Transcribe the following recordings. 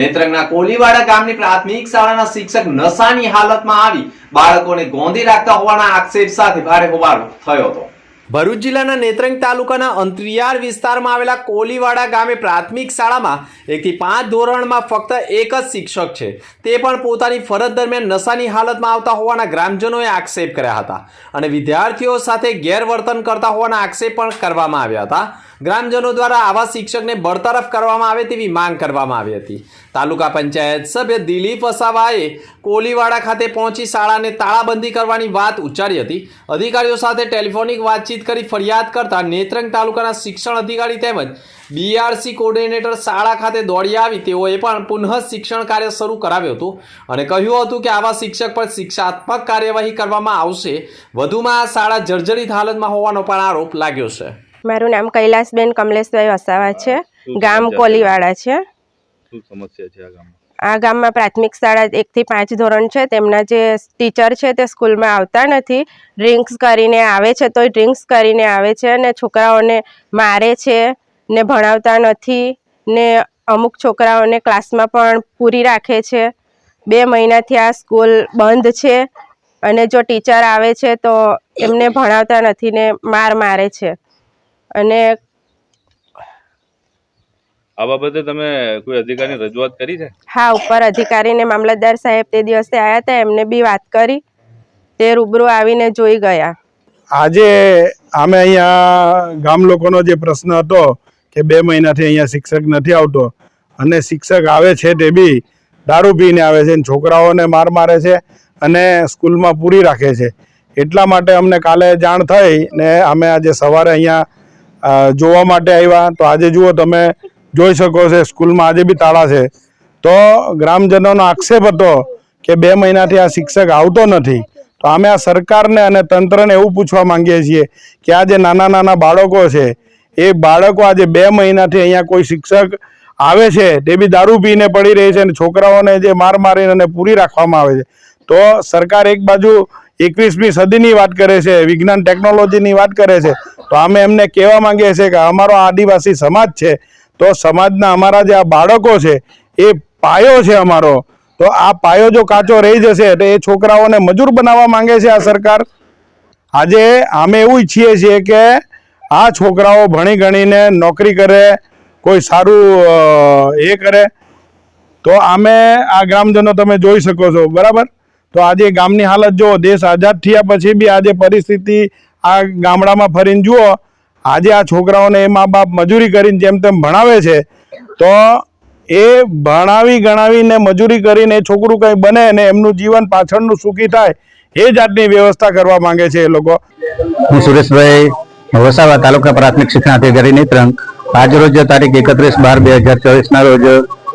નેત્રંગના કોલીવાડા ગામની પ્રાથમિક શાળાના શિક્ષક નશાની હાલતમાં આવી. બાળકોને ગોંધી રાખતા હોવાના આક્ષેપ સાથે ભારે હોબાળો થયો હતો. ભરૂચ જિલ્લાના નેત્રંગ તાલુકાના અંતરિયાળ વિસ્તારમાં આવેલા કોલીવાડા ગામે પ્રાથમિક શાળામાં એકથી પાંચ ધોરણમાં ફક્ત એક જ શિક્ષક છે. તે પણ પોતાની ફરજ દરમિયાન નશાની હાલતમાં આવતા હોવાના ગ્રામજનોએ આક્ષેપ કર્યા હતા અને વિદ્યાર્થીઓ સાથે ગેરવર્તન કરતા હોવાના આક્ષેપ પણ કરવામાં આવ્યા હતા. ગ્રામજનો દ્વારા આવા શિક્ષકને બરતરફ કરવામાં આવે તેવી માંગ કરવામાં આવી હતી. તાલુકા પંચાયત સભ્ય દિલીપ વસાવાએ કોલીવાડા ખાતે પહોંચી શાળાને તાળાબંધી કરવાની વાત ઉચ્ચારી હતી. અધિકારીઓ સાથે ટેલિફોનિક વાતચીત કરી ફરિયાદ કરતા નેત્રંગ તાલુકાના શિક્ષણ અધિકારી તેમજ બીઆરસી કોર્ડિનેટર શાળા ખાતે દોડી આવી. તેઓએ પણ પુનઃ શિક્ષણ કાર્ય શરૂ કરાવ્યું હતું અને કહ્યું હતું કે આવા શિક્ષક પર શિક્ષાત્મક કાર્યવાહી કરવામાં આવશે. વધુમાં આ શાળા જર્જરિત હાલતમાં હોવાનો પણ આરોપ લાગ્યો છે. મારું નામ કૈલાસબેન કમલેશભાઈ વસાવા છે. ગામ કોલીવાડા છે. આ ગામમાં પ્રાથમિક શાળા એકથી પાંચ ધોરણ છે. તેમના જે ટીચર છે તે સ્કૂલમાં આવતા નથી. ડ્રિંક્સ કરીને આવે છે તોય ડ્રિંક્સ કરીને આવે છે અને છોકરાઓને મારે છે ને ભણાવતા નથી ને અમુક છોકરાઓને ક્લાસમાં પણ પૂરી રાખે છે. બે મહિનાથી આ સ્કૂલ બંધ છે અને જો ટીચર આવે છે તો એમને ભણાવતા નથી ને માર મારે છે. અને આ બાબતે તમે કોઈ અધિકારીની રજૂઆત કરી છે? હા ઉપર અધિકારીને મામલતદાર સાહેબ તે દિવસે આવ્યા હતા એમને બી વાત કરી. તે રૂબરૂ આવીને જોઈ ગયા. આજે અમે અહીંયા ગામ લોકોનો જે પ્રશ્ન હતો કે બે મહિનાથી અહીંયા શિક્ષક નથી આવતો અને શિક્ષક આવે છે તે બી દારૂ પીને આવે છે અને છોકરાઓને માર મારે છે અને સ્કૂલમાં પૂરી રાખે છે. એટલા માટે અમને કાલે જાણ થઈ ને અમે આજે સવારે અહીંયા જોવા માટે આવ્યા તો આજે જુઓ તમે જોઈ શકો છો, સ્કૂલમાં આજે બી તાળા છે. તો ગ્રામજનોનો આક્ષેપ હતો કે બે મહિનાથી આ શિક્ષક આવતો નથી. તો અમે આ સરકારને અને તંત્રને એવું પૂછવા માંગીએ છીએ કે આ જે નાના નાના બાળકો છે, એ બાળકો આજે બે મહિનાથી અહીંયા કોઈ શિક્ષક આવે છે, તે બી દારૂ પીને પડી રહી છે અને છોકરાઓને જે માર મારીને અને પૂરી રાખવામાં આવે છે. તો સરકાર એક બાજુ એકવીસમી સદીની વાત કરે છે, વિજ્ઞાન ટેકનોલોજીની વાત કરે છે. તો અમે એમને કહેવા માંગીએ છીએ કે અમારો આદિવાસી સમાજ છે, તો સમાજના અમારા જે આ બાળકો છે, એ પાયો છે અમારો. તો આ પાયો જો કાચો રહી જશે, તો એ છોકરાઓને મજૂર બનાવવા માંગે છે આ સરકાર. આજે અમે એવું ઈચ્છીએ છીએ કે આ છોકરાઓ ભણી ગણીને નોકરી કરે, કોઈ સારું એ કરે. તો અમે આ ગ્રામજનો તમે જોઈ શકો છો, બરાબર? તો આજે ગામની હાલત જુઓ, દેશ આઝાદ થયા પછી બી આજે પરિસ્થિતિ આ ગામડામાં ફરીને જુઓ, આજે આ છોકરાઓને એ મા બાપ મજૂરી કરીને જેમ તેમ ભણાવે છે, તો એ ભણાવી ગણાવીને મજૂરી કરીને એ છોકરું કંઈ બને ને એમનું જીવન પાછળનું સુખી થાય, એ જાતની વ્યવસ્થા કરવા માંગે છે એ લોકો. હું સુરેશભાઈ, વસાવા તાલુકા પ્રાથમિક શિક્ષણ અધિકારી નેત્રંગ. આજ રોજ તારીખ એકત્રીસ બાર બે હજાર ચોવીસના રોજ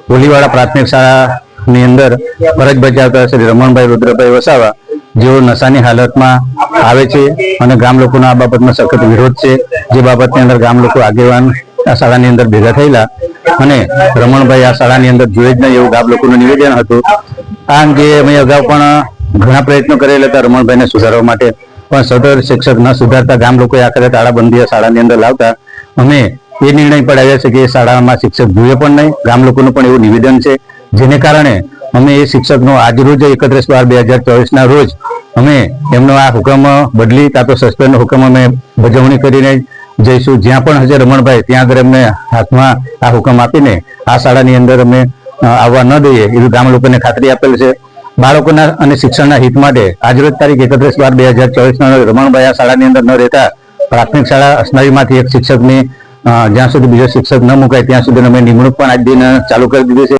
ભોલીવાડા પ્રાથમિક શાળાની અંદર ફરજ બજાવતા શ્રી રમણભાઈ રુદ્રભાઈ વસાવા જેઓ નશાની હાલતમાં આવે છે અને ગામ લોકોનો આ બાબતમાં સખત વિરોધ છે, જે બાબતની અંદર ગામ લોકો આગેવાન આ શાળાની અંદર ભેગા થયેલા અને રમણભાઈ આ શાળાની અંદર જોઈએ જ નહીં એવું ગામ લોકોનું નિવેદન હતું. આ અંગે અમે અગાઉ પણ ઘણા પ્રયત્નો કરેલા હતા રમણભાઈને સુધારવા માટે, પણ સદર શિક્ષક ન સુધારતા ગામ લોકોએ આખરે તાળાબંધી આ શાળાની અંદર લાવતા અમે એ નિર્ણય પડાવ્યા છે કે એ શાળામાં શિક્ષક જોઈએ પણ નહીં, ગામ લોકોનું પણ એવું નિવેદન છે, જેને કારણે અમે એ શિક્ષકનો આજ રોજ એકત્રીસ બાર બે હજાર ચોવીસના રોજ અમે એમનો આ હુકમ બદલી કાં તો સસ્પેન્ડનો હુકમ અમે ભજવણી કરીને જઈશું. જ્યાં પણ હશે રમણભાઈ, ત્યાં આગળ અમને હાથમાં આ હુકમ આપીને આ શાળાની અંદર અમે આવવા ન દઈએ. એવી ગામ લોકોને ખાતરી આપેલ છે. બાળકોના અને શિક્ષણના હિત માટે આજરોજ તારીખ એકત્રીસ બાર બે હજાર ચોવીસના રમણભાઈ આ શાળાની અંદર ન રહેતા. પ્રાથમિક શાળા અસનાવીમાંથી એક શિક્ષકની જ્યાં સુધી બીજો શિક્ષક ન મુકાય ત્યાં સુધી અમે નિમણૂક પણ આજ દિન ચાલુ કરી દીધી છે.